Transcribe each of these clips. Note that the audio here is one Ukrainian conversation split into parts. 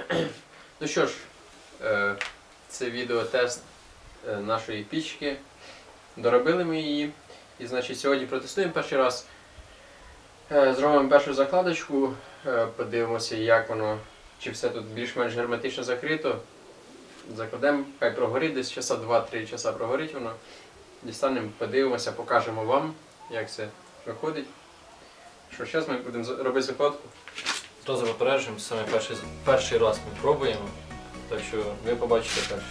Ну що ж, е, це відеотест е, нашої пічки. Доробили ми її. І значить сьогодні протестуємо перший раз. Е, Зробимо першу закладочку, подивимося, як воно, чи все тут більш-менш герметично закрито. Закладемо, хай прогорить десь часа 2-3 часа прогорить воно. Дістанемо, подивимося, покажемо вам, як це виходить. Що зараз ми будемо робити закладку. Одразу попереджуємо, саме перший, перший раз ми пробуємо, так що ви побачите перші.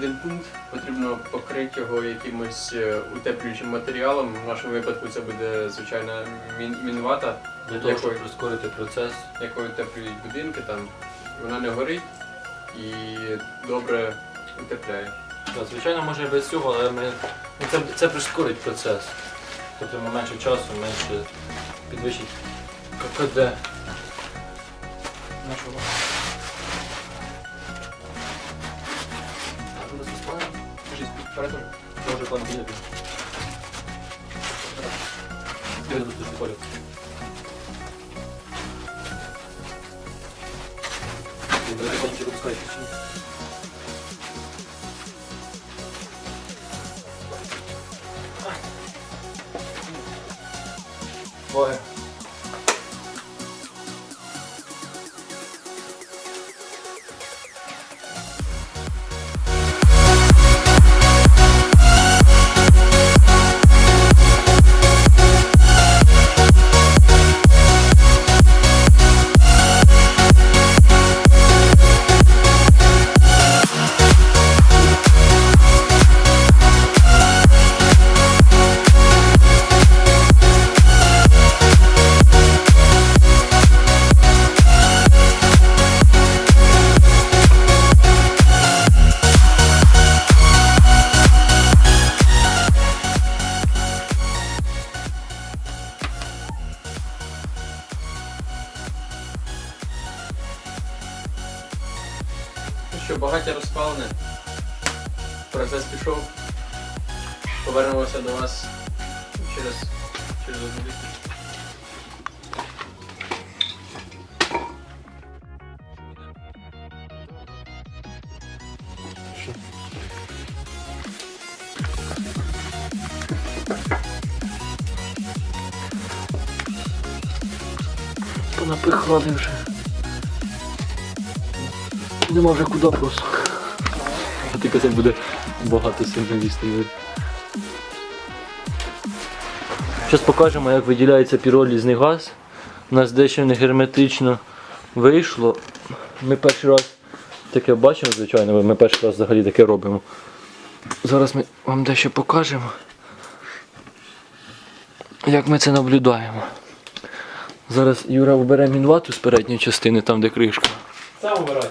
Один пункт. Потрібно покрити його якимось е, утеплюючим матеріалом. В нашому випадку це буде звичайна мін- мінвата, Для того, щоб Якою? прискорити процес. якою утеплюють будинки. Там вона не горить і добре утепляє. Так, звичайно, може і без цього, але ми, ну, це, це прискорить процес. Тобто ми менше часу, менше підвищить ККД нашого. Вперед. Може план підняти. Я тут кончик опускайте. Ой. Ну розпалене. Процес пішов. Повернемося до вас через, через одну віку. Понапихали вже. Нема вже куди просто. Тільки це буде багато сильно їсти. Зараз покажемо, як виділяється піролізний газ. У нас дещо не герметично вийшло. Ми перший раз таке бачимо, звичайно, ми перший раз взагалі таке робимо. Зараз ми вам дещо покажемо, як ми це наблюдаємо. Зараз Юра обере мінвату з передньої частини, там де кришка. Сам обирай.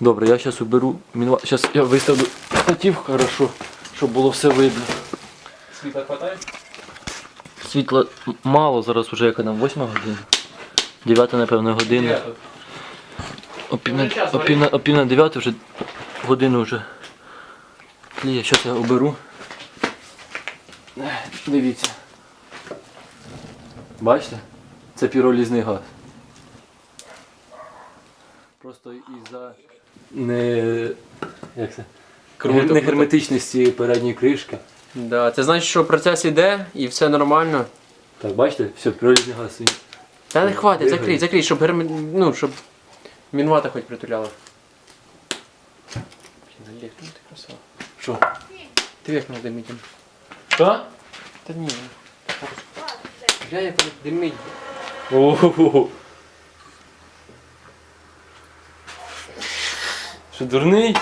Добре, я зараз уберу. Зараз я виставлю штатив хорошо, щоб було все видно. Світла хватає? Світла мало, зараз вже яка нам 8 година. 9, напевно, година. Дев'ята. Опів на, на дев'яту вже годину вже. Кліє, щось я оберу. Дивіться. Бачите? Це піролізний газ. Просто із-за не, як це? Круто, не герметичності передньої кришки. Да, це значить, що процес іде і все нормально. Так, бачите, все, піролізний газ. стоїть. Та не хватить, Бігає. закрий, закрий, щоб герме... ну, щоб мінвата хоч притуляла. Блін, Олег, ну ти красава. Що? Ти як не димить? Що? Та ні. Бля, як воно димить. Ого. Що дурний?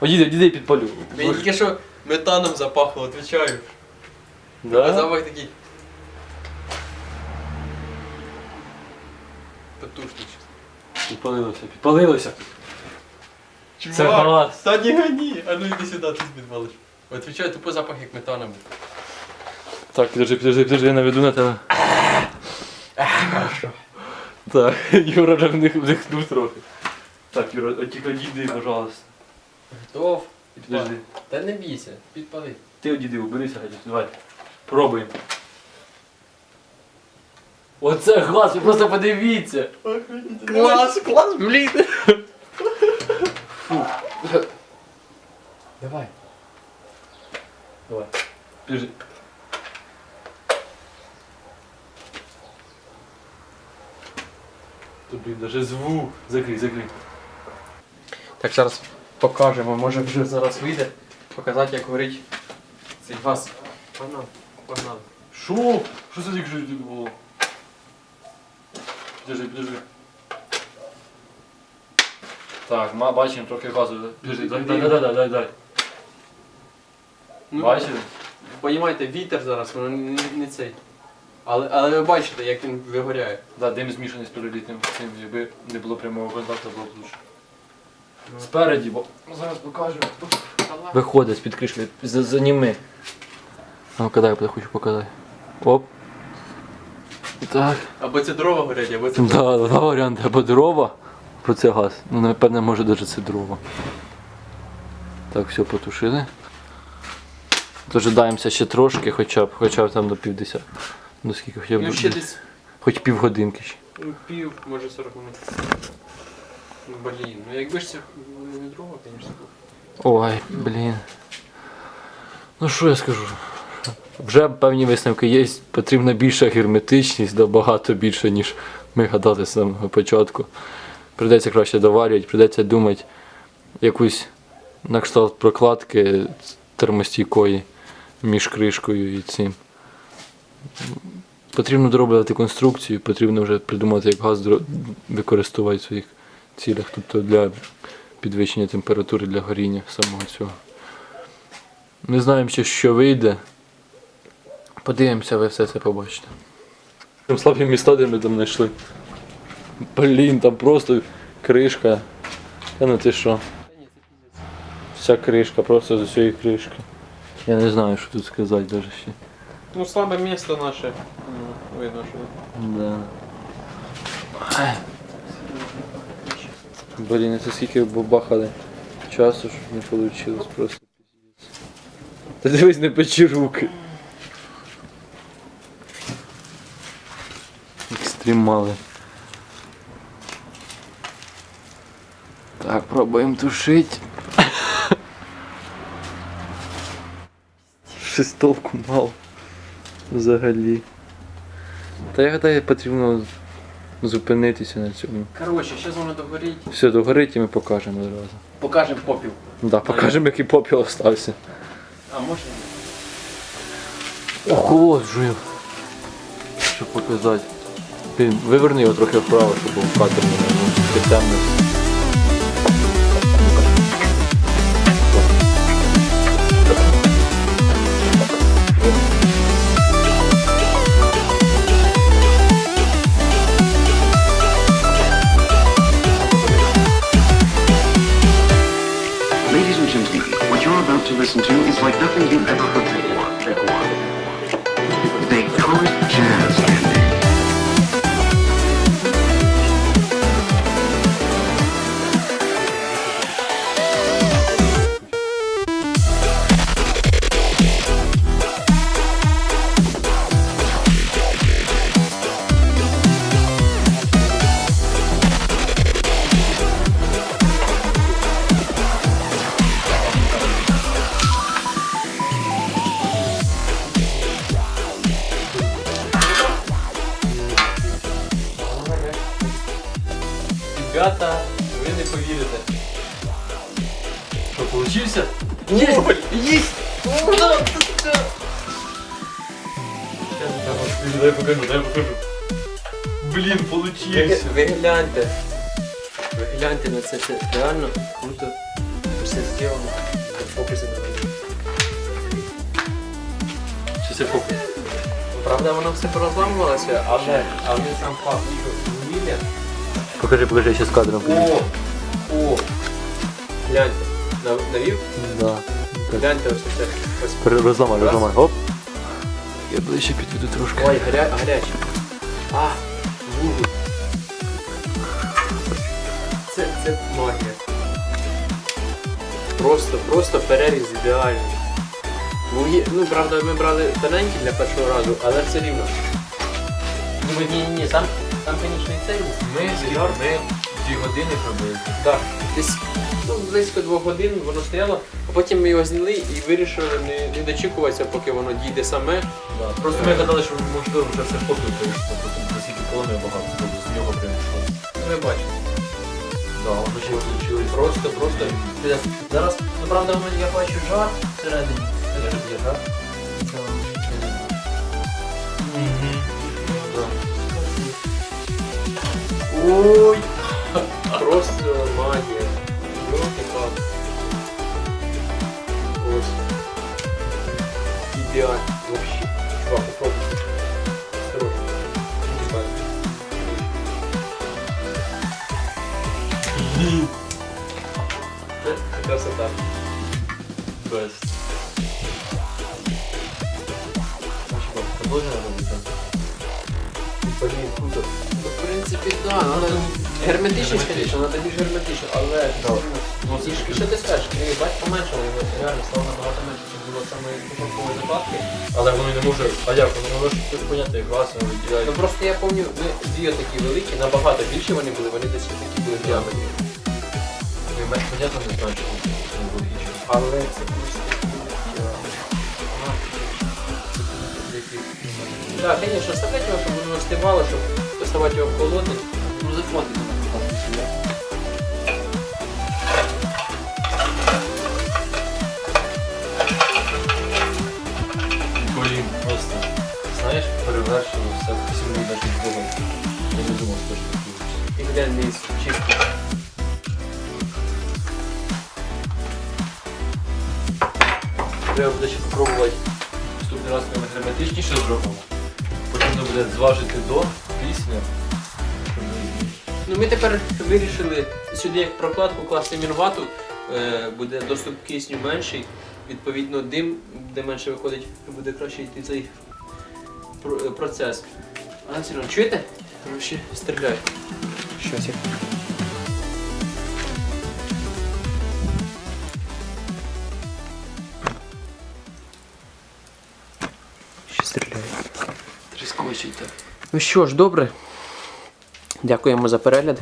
О, діди, діди підпалю. Мені тільки що метаном запахло, відвічаю. А Да? запах такий. Потужний. Підпалилося, підпалилося. Це газ. Та не гоні! А ну іди сюди, ти підвалиш. Отвічаю, тупо запах як метана був. Так, підожди, підожди, підожди, я наведу на тебе. Так, Юра вже вдих- вдихнув трохи. Так, Юра, от тільки діди, пожалуйста. Готов. Підожди. Та не бійся, підпали. Ти одіди, уберися, Гадюс, давай. Пробуємо. Оце газ, ви просто подивіться. Клас, клас, блін. Давай. Давай. Підожди. Тут, блін, даже звук. Закрий, закрий. Так, зараз покажемо, може вже зараз вийде. Показати, як горить цей газ. Погнали, погнали. Що? Що це тільки було? Підожди, підожди. Так, ма, бачимо трохи газу. Підожди, дай, дай, дай, дай, дай, дай. Ну, Бачите? Понімаєте, вітер зараз, воно не, не цей. Але, але ви бачите, як він вигоряє. Да, дим змішаний з перелітним цим, якби не було прямого контакту, було б лучше. Ну. Спереді, бо зараз покажу. Виходить з-під кришки, за, заніми. А ну-ка дай, я хочу показати. Оп. Так. Або це дрова горять, або це. Да, два варіанти. Або дрова, або це газ. Ну, напевне, може навіть це дрова. Так, все потушили. Дожидаємося ще трошки, хоча б, хоча б там до півдесят. Ну скільки хоча б. Ну ще десь Хоч півгодинки ще. ну, пів, може 40 минут. Блін, ну якби ж це не дрова, звісно. Ой, блін. Ну що я скажу? Вже певні висновки є, потрібна більша герметичність, да багато більше, ніж ми гадали з самого початку. Придеться краще доварювати, придеться думати якусь на кшталт прокладки термостійкої між кришкою і цим. Потрібно дороблювати конструкцію, потрібно вже придумати, як газ використовувати в своїх цілях, тобто для підвищення температури для горіння самого цього. Не знаємо ще, що вийде. Подивимося, ви все це побачите. Там слабі міста, де ми там знайшли. Блін, там просто кришка. Та ну ти що? Вся кришка, просто з усієї кришки. Я не знаю, що тут сказати навіть ще. Ну слабе місто наше. Ну, видно, що. Да. Блін, це скільки бабахали часу, щоб не вийшло просто піздець. Та дивись, не печі руки. Екстремали. Так, пробуємо тушити. Щось толку мало. Взагалі. Та я гадаю, потрібно зупинитися на цьому. Коротше, зараз воно догорить. Все, догорить і ми покажемо одразу. Покажемо попіл. Да, покажемо, який попіл остався. А може? жив. Щоб показати. Блін, виверни його трохи вправо, щоб був кадр не темно. Listen to is like nothing you've ever heard Ребята, ви не повірите. Що, получився? Ні, їсть! Дай покажу, дай покажу. Блін, получився. Ви гляньте. Ви гляньте на це, це реально круто. Все зроблено. Фокуси на мене. Чи це фокус? Правда, воно все порозламувалося, але, але сам факт, що вугілля. Покажи, покажи, я ще з кадром. О! О! Гляньте. Нав- Навів? Да. Гляньте ось це. Ось. Розламай, Раз. розламай. Оп. Я ближче підведу трошки. Ой, гаря... гаряче. А, вугіль. Це, це магія. Просто, просто переріз ідеальний. Вугі... Ну, правда, ми брали тоненький для першого разу, але все рівно. Ну, ні, ні, ні, сам, сам конічний цей. Ми ми дві години пробили. Так, десь ну, близько двох годин воно стояло, а потім ми його зняли і вирішили не, не дочікуватися, поки воно дійде саме. Да. Просто ми гадали, що можливо вже все вийшло, просто наскільки полонив багато, тобто з нього прям йшло. Ми бачимо. Да, воно ще. Просто, просто. Зараз, ну правда, я бачу жар всередині. Є жар? Ой! Просто магія. Йолки палки Ось. Ідеально. Вообще. Чувак, попробуй. Осторожно. Не пальцы. Це красота. Бест. Продовжуємо робити? Блін, круто. Принципі, так. Вона герметичність, звісно, вона тоді ж герметична, але Ну, трішки, що ти скажеш, Кривий, бач, поменшало реально стало набагато менше, ніж було саме початкової закладки. Але воно не може. А як? Воно не може щось поняти, як раз воно Ну просто я пам'ятаю, ми дві такі великі, набагато більші вони були, вони десь такі були в діаметрі. Ну, менш понятно не знаю, чому не буде. Але це просто Так, звісно, оставляйте його, щоб воно остивало, щоб доставати його в холодний. Ну, воно. Блін, просто, знаєш, перевершило все, всім навіть Богом. Я не думав, що таке. І низ чистий. Треба буде ще спробувати наступний раз ми герметичніше зробимо. Потрібно буде зважити до, ми- Ну ми тепер вирішили сюди як прокладку класти мінвату, е, буде доступ кисню менший, відповідно дим буде менше виходить, буде краще йти цей е, процес. А чуєте? Коротше, стріляю. Щось Ну що ж, добре. Дякуємо за перегляд.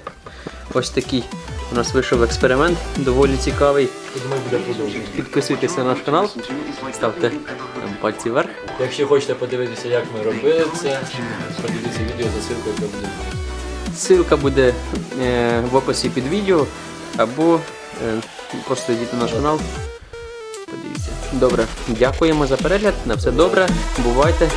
Ось такий у нас вийшов експеримент, доволі цікавий. Я думаю, буде продовження. Підписуйтесь на наш канал, ставте там пальці вверх. Якщо хочете подивитися, як ми робили це, подивіться відео за ссылкою, яка буде. Ссылка буде е, в описі під відео або е, просто йдіть на наш канал. Подивіться. Добре, дякуємо за перегляд. На все добре. Бувайте.